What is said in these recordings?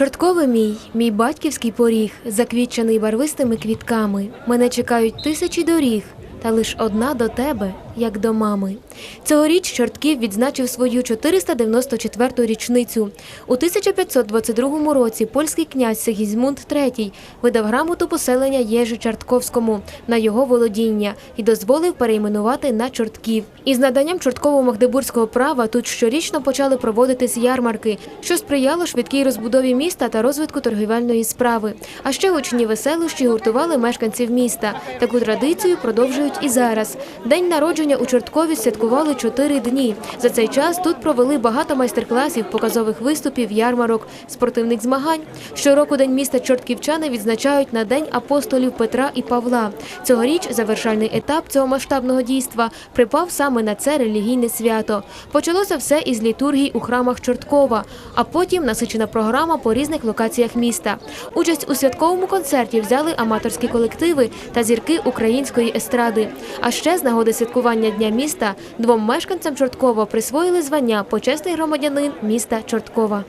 Чорткове мій, мій батьківський поріг, заквітчений барвистими квітками. Мене чекають тисячі доріг, та лиш одна до тебе, як до мами. Цьогоріч Чортків відзначив свою 494-ту річницю. У 1522 році польський князь Сигізмунд III видав грамоту поселення Єжи Чортковському на його володіння і дозволив перейменувати на Чортків. Із наданням чортково-магдебурзького права тут щорічно почали проводитись ярмарки, що сприяло швидкій розбудові міста та розвитку торгівельної справи. А ще гучні веселощі гуртували мешканців міста. Таку традицію продовжують і зараз. День народження у Чорткові святкували чотири дні. За цей час тут провели багато майстер-класів, показових виступів, ярмарок, спортивних змагань. Щороку День міста чортківчани відзначають на День апостолів Петра і Павла. Цьогоріч завершальний етап цього масштабного дійства припав саме на це релігійне свято. Почалося все із літургій у храмах Чорткова, а потім насичена програма по різних локаціях міста. Участь у святковому концерті взяли аматорські колективи та зірки української естради. А ще з нагоди святкування Дня міста двом мешканцям Чорткова присвоїли звання почесний громадянин міста Чорткова.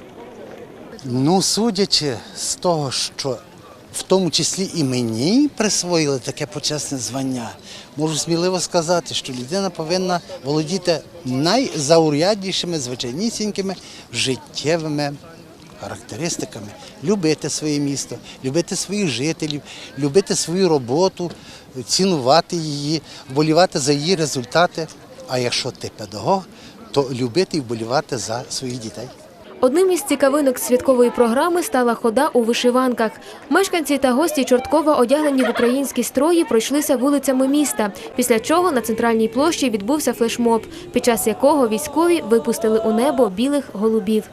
Ну, судячи з того, що в тому числі і мені присвоїли таке почесне звання, можу сміливо сказати, що людина повинна володіти найзауряднішими, звичайнісінькими життєвими характеристиками. Любити своє місто, любити своїх жителів, любити свою роботу, цінувати її, вболівати за її результати. А якщо ти педагог, то любити і вболівати за своїх дітей. Одним із цікавинок святкової програми стала хода у вишиванках. Мешканці та гості Чорткова, одягнені в українські строї, пройшлися вулицями міста. Після чого на центральній площі відбувся флешмоб, під час якого військові випустили у небо білих голубів.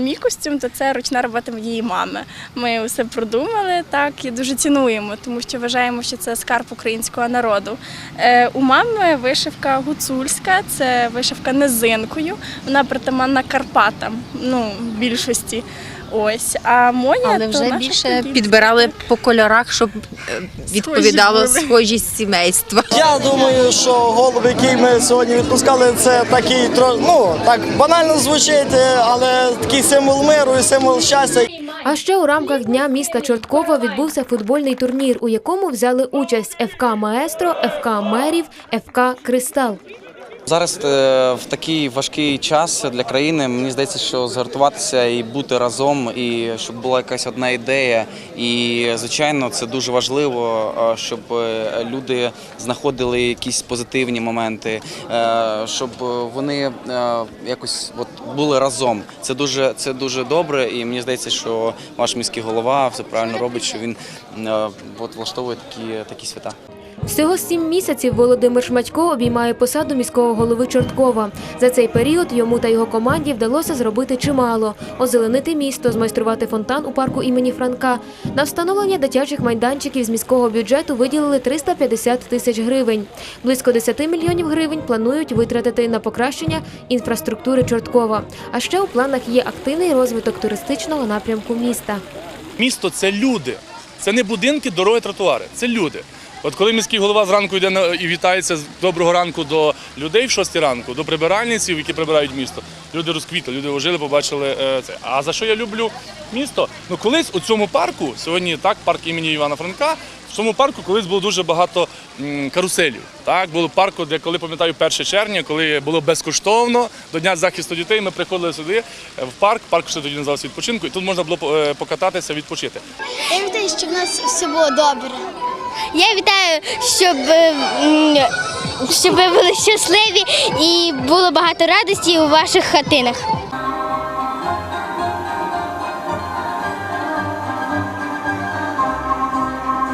Мій костюм то це ручна робота моєї мами. Ми усе продумали так і дуже цінуємо, тому що вважаємо, що це скарб українського народу. Е, у мами вишивка гуцульська, це вишивка низинкою. Вона притаманна Карпатам, ну більшості. Ось, а моя Але то вже наша більше подільська. підбирали по кольорах, щоб е, відповідало були. схожість сімейства. Я думаю, що голуб, який ми сьогодні відпускали, це такий тро- ну так банально звучить, е, але такий символ миру і символ щастя. А ще у рамках Дня міста Чорткова відбувся футбольний турнір, у якому взяли участь ФК Маестро, ФК Мерів, ФК Кристал. Зараз е, в такий важкий час для країни мені здається, що згуртуватися і бути разом, і щоб була якась одна ідея. І звичайно, це дуже важливо, е, щоб е, люди знаходили якісь позитивні моменти, щоб вони якось от були разом. Це дуже це дуже добре, і мені здається, що ваш міський голова все правильно робить, що він от влаштовує такі, такі свята. Всього сім місяців Володимир Шматько обіймає посаду міського голови Чорткова. За цей період йому та його команді вдалося зробити чимало: озеленити місто, змайструвати фонтан у парку імені Франка. На встановлення дитячих майданчиків з міського бюджету виділили 350 тисяч гривень. Близько 10 мільйонів гривень планують витратити на покращення інфраструктури Чорткова. А ще у планах є активний розвиток туристичного напрямку міста. Місто це люди. Це не будинки, дороги, тротуари. Це люди. От коли міський голова зранку йде і вітається з доброго ранку до людей в шостій ранку, до прибиральниців, які прибирають місто, люди розквітли, люди ожили, побачили е, це. А за що я люблю місто? Ну колись у цьому парку, сьогодні так, парк імені Івана Франка. В цьому парку колись було дуже багато каруселів. Так, було парку, де коли пам'ятаю 1 червня, коли було безкоштовно до Дня захисту дітей, ми приходили сюди е, в парк. Парк ще тоді називався відпочинку, і тут можна було е, покататися, відпочити. Я вітаю, щоб в нас все було добре. Я вітаю, щоб, е, щоб ви були щасливі і було багато радості у ваших хатинах.